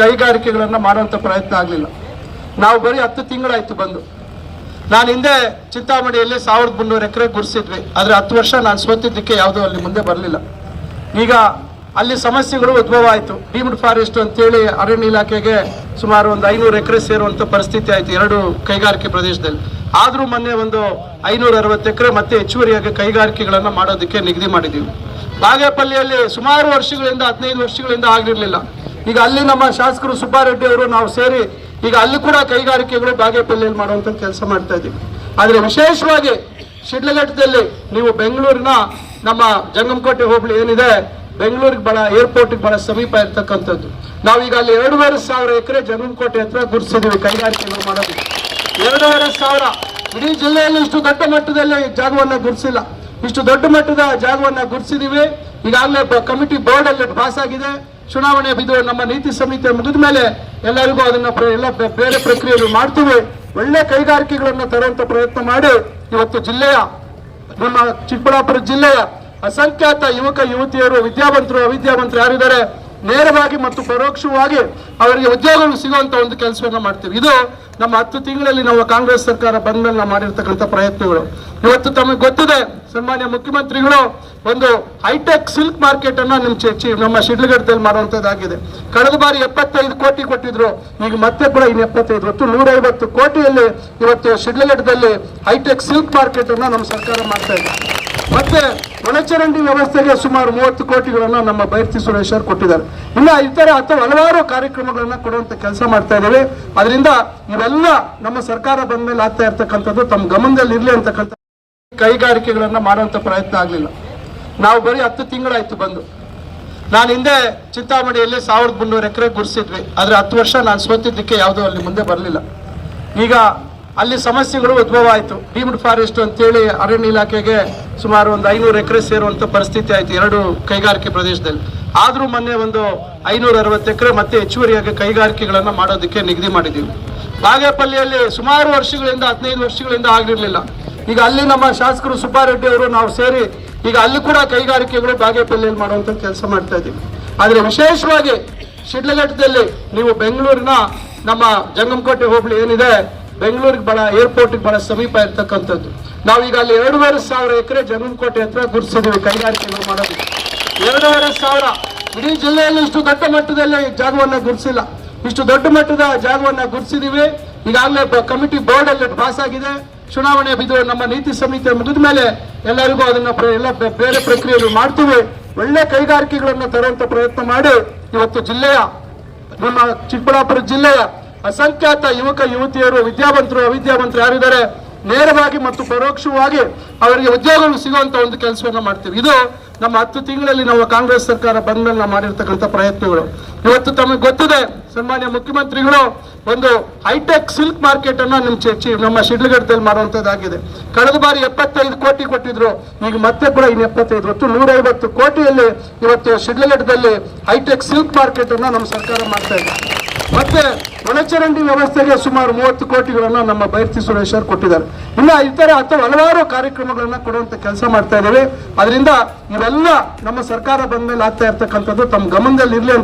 ಕೈಗಾರಿಕೆಗಳನ್ನ ಮಾಡುವಂತ ಪ್ರಯತ್ನ ಆಗಲಿಲ್ಲ. ನಾವು ಬರೀ ಹತ್ತು ತಿಂಗಳಾಯಿತು ಬಂದು. ನಾನು ಹಿಂದೆ ಚಿಂತಾಮಣಿಯಲ್ಲಿ ಸಾವಿರದ ಮುನ್ನೂರು ಎಕರೆ ಗುರ್ಸಿದ್ವಿ ಆದರೆ ಹತ್ತು ವರ್ಷ ನಾನು ಸೋತಿದ್ದಕ್ಕೆ ಯಾವುದೂ ಅಲ್ಲಿ ಮುಂದೆ ಬರಲಿಲ್ಲ. ಈಗ ಅಲ್ಲಿ ಸಮಸ್ಯೆಗಳು ಉದ್ಭವ ಆಯಿತು ಡೀಮ್ಡ್ ಫಾರೆಸ್ಟ್ ಅಂತೇಳಿ ಅರಣ್ಯ ಇಲಾಖೆಗೆ ಸುಮಾರು ಒಂದು ಐನೂರು ಎಕರೆ ಸೇರುವಂಥ ಪರಿಸ್ಥಿತಿ ಆಯಿತು ಎರಡು ಕೈಗಾರಿಕೆ ಪ್ರದೇಶದಲ್ಲಿ. ಆದರೂ ಮೊನ್ನೆ ಒಂದು ಐನೂರ ಅರವತ್ತು ಎಕರೆ ಮತ್ತೆ ಹೆಚ್ಚುವರಿಯಾಗಿ ಕೈಗಾರಿಕೆಗಳನ್ನು ಮಾಡೋದಕ್ಕೆ ನಿಗದಿ ಮಾಡಿದ್ದೀವಿ ಬಾಗೇಪಲ್ಲಿಯಲ್ಲಿ ಸುಮಾರು ವರ್ಷಗಳಿಂದ, ಹದಿನೈದು ವರ್ಷಗಳಿಂದ ಆಗಿರಲಿಲ್ಲ. ಈಗ ಅಲ್ಲಿ ನಮ್ಮ ಶಾಸಕರು ಸುಬ್ಬಾರೆಡ್ಡಿ ಅವರು ನಾವು ಸೇರಿ ಈಗ ಅಲ್ಲಿ ಕೂಡ ಕೈಗಾರಿಕೆಗಳು ಬಾಗೇಪಲ್ಲಿಯಲ್ಲಿ ಮಾಡುವಂತ ಕೆಲಸ ಮಾಡ್ತಾ ಇದ್ದೀವಿ. ಆದರೆ ವಿಶೇಷವಾಗಿ ಶಿಡ್ಲಘಟ್ಟದಲ್ಲಿ ನೀವು ಬೆಂಗಳೂರಿನ ನಮ್ಮ ಜಂಗಮಕೋಟೆ ಹೋಬಳಿ ಏನಿದೆ, ಬೆಂಗಳೂರಿಗೆ ಬಹಳ ಏರ್ಪೋರ್ಟ್ಗೆ ಬಹಳ ಸಮೀಪ ಇರ್ತಕ್ಕಂಥದ್ದು. ನಾವೀಗ ಅಲ್ಲಿ ಎರಡೂವರೆ ಸಾವಿರ ಎಕರೆ ಜಂಗಮಕೋಟೆ ಹತ್ರ ಗುರುತಿಸಿದೀವಿ ಕೈಗಾರಿಕೆಗಳು ಮಾಡೋದು. ಎರಡೂವರೆ ಸಾವಿರ. ಇಡೀ ಜಿಲ್ಲೆಯಲ್ಲಿ ಇಷ್ಟು ದೊಡ್ಡ ಮಟ್ಟದಲ್ಲಿ ಜಾಗವನ್ನ ಗುರುತಿಸಿಲ್ಲ ಇಷ್ಟು ದೊಡ್ಡ ಮಟ್ಟದ ಜಾಗವನ್ನ ಗುರುತಿಸಿದೀವಿ ಈಗಾಗಲೇ ಕಮಿಟಿ ಬೋರ್ಡ್ ಅಲ್ಲಿ ಪಾಸ್ ಆಗಿದೆ. ಚುನಾವಣೆ ಇದು ನಮ್ಮ ನೀತಿ ಸಂಹಿತೆ ಮುಗಿದ ಮೇಲೆ ಎಲ್ಲರಿಗೂ ಅದನ್ನ ಎಲ್ಲ ಬೇರೆ ಪ್ರಕ್ರಿಯೆಗಳು ಮಾಡ್ತೀವಿ. ಒಳ್ಳೆ ಕೈಗಾರಿಕೆಗಳನ್ನ ತರುವಂತ ಪ್ರಯತ್ನ ಮಾಡಿ ಇವತ್ತು ಜಿಲ್ಲೆಯ, ನಮ್ಮ ಚಿಕ್ಕಬಳ್ಳಾಪುರ ಜಿಲ್ಲೆಯ ಅಸಂಖ್ಯಾತ ಯುವಕ, ಯುವತಿಯರು, ವಿದ್ಯಾವಂತರು, ಅವಿದ್ಯಾವಂತರು ಯಾರಿದ್ದಾರೆ? ನೇರವಾಗಿ ಮತ್ತು ಪರೋಕ್ಷವಾಗಿ ಅವರಿಗೆ ಉದ್ಯೋಗಗಳು ಸಿಗುವಂತ ಒಂದು ಕೆಲಸವನ್ನ ಮಾಡ್ತೀವಿ. ಇದು ನಮ್ಮ ಹತ್ತು ತಿಂಗಳಲ್ಲಿ ನಾವು ಕಾಂಗ್ರೆಸ್ ಸರ್ಕಾರ ಬಂದ ಮೇಲೆ ನಾವು ಮಾಡಿರ್ತಕ್ಕಂಥ ಪ್ರಯತ್ನಗಳು. ಇವತ್ತು ತಮಗೆ ಗೊತ್ತಿದೆ, ಸನ್ಮಾನ್ಯ ಮುಖ್ಯಮಂತ್ರಿಗಳು ಒಂದು ಹೈಟೆಕ್ ಸಿಲ್ಕ್ ಮಾರ್ಕೆಟ್ ಅನ್ನ ನಿಮ್ ಚಿ- ಚಿ- ನಮ್ಮ ಶಿಡ್ಲಘಟ್ಟದಲ್ಲಿ ಮಾಡುವಂತದ್ದಾಗಿದೆ ಕಳೆದ ಬಾರಿ ಎಪ್ಪತ್ತೈದು ಕೋಟಿ ಕೊಟ್ಟಿದ್ರು, ಈಗ ಮತ್ತೆ ಕೂಡ ಇನ್ನು ಎಪ್ಪತ್ತೈದು, ಒಟ್ಟು ನೂರೈವತ್ತು ಕೋಟಿಯಲ್ಲಿ ಇವತ್ತು ಶಿಡ್ಲಘಟ್ಟದಲ್ಲಿ ಹೈಟೆಕ್ ಸಿಲ್ಕ್ ಮಾರ್ಕೆಟ್ ಅನ್ನ ನಮ್ಮ ಸರ್ಕಾರ ಮಾಡ್ತಾ ಇದೆ. ಮತ್ತೆ ಒಳಚರಂಡಿ ವ್ಯವಸ್ಥೆಗೆ ಸುಮಾರು ಮೂವತ್ತು ಕೋಟಿಗಳನ್ನು ನಮ್ಮ ಬೈರ್ತಿ ಸುರೇಶ್ ಅವರು ಕೊಟ್ಟಿದ್ದಾರೆ. ಇನ್ನ ಇತರ ಅಥವಾ ಹಲವಾರು ಕಾರ್ಯಕ್ರಮಗಳನ್ನು ಕೊಡುವಂತ ಕೆಲಸ ಮಾಡ್ತಾ ಇದ್ದೇವೆ. ಅದರಿಂದ ಇವೆಲ್ಲ ನಮ್ಮ ಸರ್ಕಾರ ಬಂದ ಮೇಲೆ ಆಗ್ತಾ ಇರ್ತಕ್ಕಂಥದ್ದು ತಮ್ಮ ಗಮನದಲ್ಲಿ ಇರಲಿ ಅಂತಕ್ಕಂಥ ಕೈಗಾರಿಕೆಗಳನ್ನು ಮಾಡುವಂತ ಪ್ರಯತ್ನ ಆಗಲಿಲ್ಲ. ನಾವು ಬರೀ ಹತ್ತು ತಿಂಗಳಾಯ್ತು ಬಂದು. ನಾನು ಹಿಂದೆ ಚಿಂತಾಮಣಿಯಲ್ಲಿ ಸಾವಿರದ ಮುನ್ನೂರು ಎಕರೆ ಗುರ್ಸಿದ್ವಿ ಆದರೆ ಹತ್ತು ವರ್ಷ ನಾನು ಸೋತಿದ್ದಕ್ಕೆ ಯಾವುದೋ ಅಲ್ಲಿ ಮುಂದೆ ಬರಲಿಲ್ಲ. ಈಗ ಅಲ್ಲಿ ಸಮಸ್ಯೆಗಳು ಉದ್ಭವ ಆಯಿತು ಡೀಮ್ಡ್ ಫಾರೆಸ್ಟ್ ಅಂತೇಳಿ ಅರಣ್ಯ ಇಲಾಖೆಗೆ ಸುಮಾರು ಒಂದು ಐನೂರು ಎಕರೆ ಸೇರುವಂಥ ಪರಿಸ್ಥಿತಿ ಆಯಿತು ಎರಡು ಕೈಗಾರಿಕೆ ಪ್ರದೇಶದಲ್ಲಿ. ಆದರೂ ಮೊನ್ನೆ ಒಂದು ಐನೂರ ಅರವತ್ತು ಎಕರೆ ಮತ್ತೆ ಹೆಚ್ಚುವರಿಯಾಗಿ ಕೈಗಾರಿಕೆಗಳನ್ನು ಮಾಡೋದಕ್ಕೆ ನಿಗದಿ ಮಾಡಿದ್ದೀವಿ. ಬಾಗೇಪಲ್ಲಿಯಲ್ಲಿ ಸುಮಾರು ವರ್ಷಗಳಿಂದ, ಹದಿನೈದು ವರ್ಷಗಳಿಂದ ಆಗಿರಲಿಲ್ಲ. ಈಗ ಅಲ್ಲಿ ನಮ್ಮ ಶಾಸಕರು ಸುಬ್ಬಾರೆಡ್ಡಿ ಅವರು ನಾವು ಸೇರಿ ಈಗ ಅಲ್ಲಿ ಕೂಡ ಕೈಗಾರಿಕೆಗಳು ಬಾಗೇಪಲ್ಲಿಯಲ್ಲಿ ಮಾಡುವಂತ ಕೆಲಸ ಮಾಡ್ತಾ ಇದ್ದೀವಿ. ಆದರೆ ವಿಶೇಷವಾಗಿ ಶಿಡ್ಲಘಟ್ಟದಲ್ಲಿ ನೀವು ಬೆಂಗಳೂರಿನ ನಮ್ಮ ಜಂಗಮಕೋಟೆ ಹೋಬಳಿ ಏನಿದೆ ಬೆಂಗಳೂರಿಗೆ ಬಹಳ ಏರ್ಪೋರ್ಟ್ಗೆ ಬಹಳ ಸಮೀಪ ಇರ್ತಕ್ಕಂಥದ್ದು. ನಾವೀಗ ಅಲ್ಲಿ ಎರಡೂವರೆ ಸಾವಿರ ಎಕರೆ ಜಂಗಮಕೋಟೆ ಹತ್ರ ಗುರುತಿಸಿದ್ದೀವಿ ಕೈಗಾರಿಕೆಗಳು ಮಾಡೋದು ಎರಡೂವರೆ ಸಾವಿರ. ಇಡೀ ಜಿಲ್ಲೆಯಲ್ಲಿ ಇಷ್ಟು ದೊಡ್ಡ ಮಟ್ಟದಲ್ಲಿ ಜಾಗವನ್ನ ಗುರುತಿಸಿಲ್ಲ ಇಷ್ಟು ದೊಡ್ಡ ಮಟ್ಟದ ಜಾಗವನ್ನ ಗುರುತಿಸಿದೀವಿ ಈಗಾಗಲೇ ಕಮಿಟಿ ಬೋರ್ಡ್ ಅಲ್ಲಿ ಪಾಸ್ ಆಗಿದೆ. ಚುನಾವಣೆ ಇದು ನಮ್ಮ ನೀತಿ ಸಮಿತಿ ಮುಗಿದ ಮೇಲೆ ಎಲ್ಲರಿಗೂ ಅದನ್ನ ಎಲ್ಲ ಬೇರೆ ಪ್ರಕ್ರಿಯೆಯಲ್ಲಿ ಮಾಡ್ತೀವಿ. ಒಳ್ಳೆ ಕೈಗಾರಿಕೆಗಳನ್ನು ತರುವಂತ ಪ್ರಯತ್ನ ಮಾಡಿ ಇವತ್ತು ಜಿಲ್ಲೆಯ, ನಮ್ಮ ಚಿಕ್ಕಬಳ್ಳಾಪುರ ಜಿಲ್ಲೆಯ ಅಸಂಖ್ಯಾತ ಯುವಕ, ಯುವತಿಯರು, ವಿದ್ಯಾವಂತರು, ಅವಿದ್ಯಾವಂತರು ಯಾರಿದ್ದಾರೆ, ನೇರವಾಗಿ ಮತ್ತು ಪರೋಕ್ಷವಾಗಿ ಅವರಿಗೆ ಉದ್ಯೋಗಗಳು ಸಿಗುವಂತ ಒಂದು ಕೆಲಸವನ್ನ ಮಾಡ್ತೀವಿ. ಇದು ನಮ್ಮ ಹತ್ತು ತಿಂಗಳಲ್ಲಿ ನಾವು ಕಾಂಗ್ರೆಸ್ ಸರ್ಕಾರ ಬಂದ ಮೇಲೆ ನಾವು ಮಾಡಿರ್ತಕ್ಕಂಥ ಪ್ರಯತ್ನಗಳು. ಇವತ್ತು ತಮಗೆ ಗೊತ್ತಿದೆ, ಸನ್ಮಾನ್ಯ ಮುಖ್ಯಮಂತ್ರಿಗಳು ಒಂದು ಹೈಟೆಕ್ ಸಿಲ್ಕ್ ಮಾರ್ಕೆಟ್ ಅನ್ನ ನಿಮ್ ಚಿ- ಚಿ- ನಮ್ಮ ಶಿಡ್ಲಘಟ್ಟದಲ್ಲಿ ಮಾಡುವಂತದ್ದಾಗಿದೆ ಕಳೆದ ಬಾರಿ ಎಪ್ಪತ್ತೈದು ಕೋಟಿ ಕೊಟ್ಟಿದ್ರು, ಈಗ ಮತ್ತೆ ಕೂಡ ಇನ್ನು ಎಪ್ಪತ್ತೈದು, ಒಟ್ಟು ನೂರೈವತ್ತು ಕೋಟಿಯಲ್ಲಿ ಇವತ್ತು ಶಿಡ್ಲಘಟ್ಟದಲ್ಲಿ ಹೈಟೆಕ್ ಸಿಲ್ಕ್ ಮಾರ್ಕೆಟ್ ಅನ್ನ ನಮ್ಮ ಸರ್ಕಾರ ಮಾಡ್ತಾ ಇದೆ. ಮತ್ತೆ ಒಳಚರಂಡಿ ವ್ಯವಸ್ಥೆಗೆ ಸುಮಾರು ಮೂವತ್ತು ಕೋಟಿಗಳನ್ನ ನಮ್ಮ ಬೈರ್ತಿ ಸುರೇಶ್ ಅವರು ಕೊಟ್ಟಿದ್ದಾರೆ. ಇನ್ನ ಇತರ ಅಥವಾ ಹಲವಾರು ಕಾರ್ಯಕ್ರಮಗಳನ್ನ ಕೊಡುವಂತ ಕೆಲಸ ಮಾಡ್ತಾ ಇದ್ದೇವೆ. ಅದರಿಂದ ಇವೆಲ್ಲ ನಮ್ಮ ಸರ್ಕಾರ ಬಂದ ಮೇಲೆ ಆಗ್ತಾ ಇರ್ತಕ್ಕಂಥದ್ದು ತಮ್ಮ ಗಮನದಲ್ಲಿ ಇರಲಿ